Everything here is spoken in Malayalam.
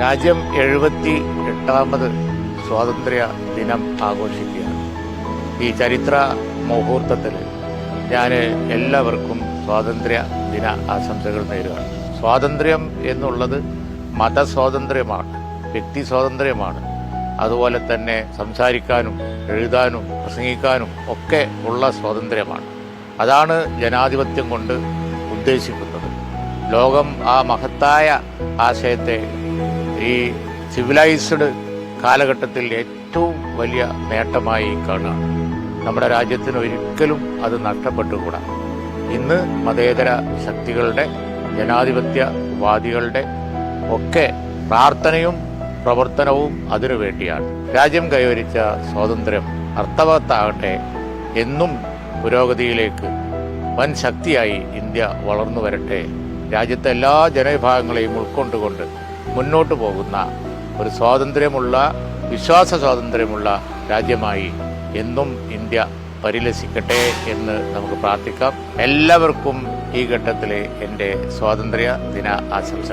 രാജ്യം എഴുപത്തി എട്ടാമത് സ്വാതന്ത്ര്യ ദിനം ആഘോഷിക്കുകയാണ്. ഈ ചരിത്ര മുഹൂർത്തത്തിൽ ഞാൻ എല്ലാവർക്കും സ്വാതന്ത്ര്യ ദിന ആശംസകൾ നേരുകയാണ്. സ്വാതന്ത്ര്യം എന്നുള്ളത് മതസ്വാതന്ത്ര്യമാണ് വ്യക്തി സ്വാതന്ത്ര്യമാണ്. അതുപോലെ തന്നെ സംസാരിക്കാനും എഴുതാനും പ്രസംഗിക്കാനും ഒക്കെ ഉള്ള സ്വാതന്ത്ര്യമാണ്. അതാണ് ജനാധിപത്യം കൊണ്ട് ഉദ്ദേശിക്കുന്നത്. ലോകം ആ മഹത്തായ ആശയത്തെ ഈ സിവിലൈസ്ഡ് കാലഘട്ടത്തിൽ ഏറ്റവും വലിയ നേട്ടമായി കാണുകയാണ് നമ്മുടെ രാജ്യത്തിന് ഒരിക്കലും അത് നഷ്ടപ്പെട്ടുകൂടാ. ഇന്ന് മതേതര ശക്തികളുടെ ജനാധിപത്യവാദികളുടെ ഒക്കെ പ്രാർത്ഥനയും പ്രവർത്തനവും അതിനു വേണ്ടിയാണ്. രാജ്യം കൈവരിച്ച സ്വാതന്ത്ര്യം അർത്ഥവത്താകട്ടെ എന്നും പുരോഗതിയിലേക്ക് വൻ ശക്തിയായി ഇന്ത്യ വളർന്നു വരട്ടെ രാജ്യത്തെ എല്ലാ ജനവിഭാഗങ്ങളെയും ഉൾക്കൊണ്ടുകൊണ്ട് മുന്നോട്ട് പോകുന്ന ഒരു സ്വാതന്ത്ര്യമുള്ള വിശ്വാസ സ്വാതന്ത്ര്യമുള്ള രാജ്യമായി എന്നും ഇന്ത്യ പരിലസിക്കട്ടെ എന്ന് നമുക്ക് പ്രാർത്ഥിക്കാം. എല്ലാവർക്കും ഈ ഘട്ടത്തിലെ എന്റെ സ്വാതന്ത്ര്യ ദിന ആശംസകൾ.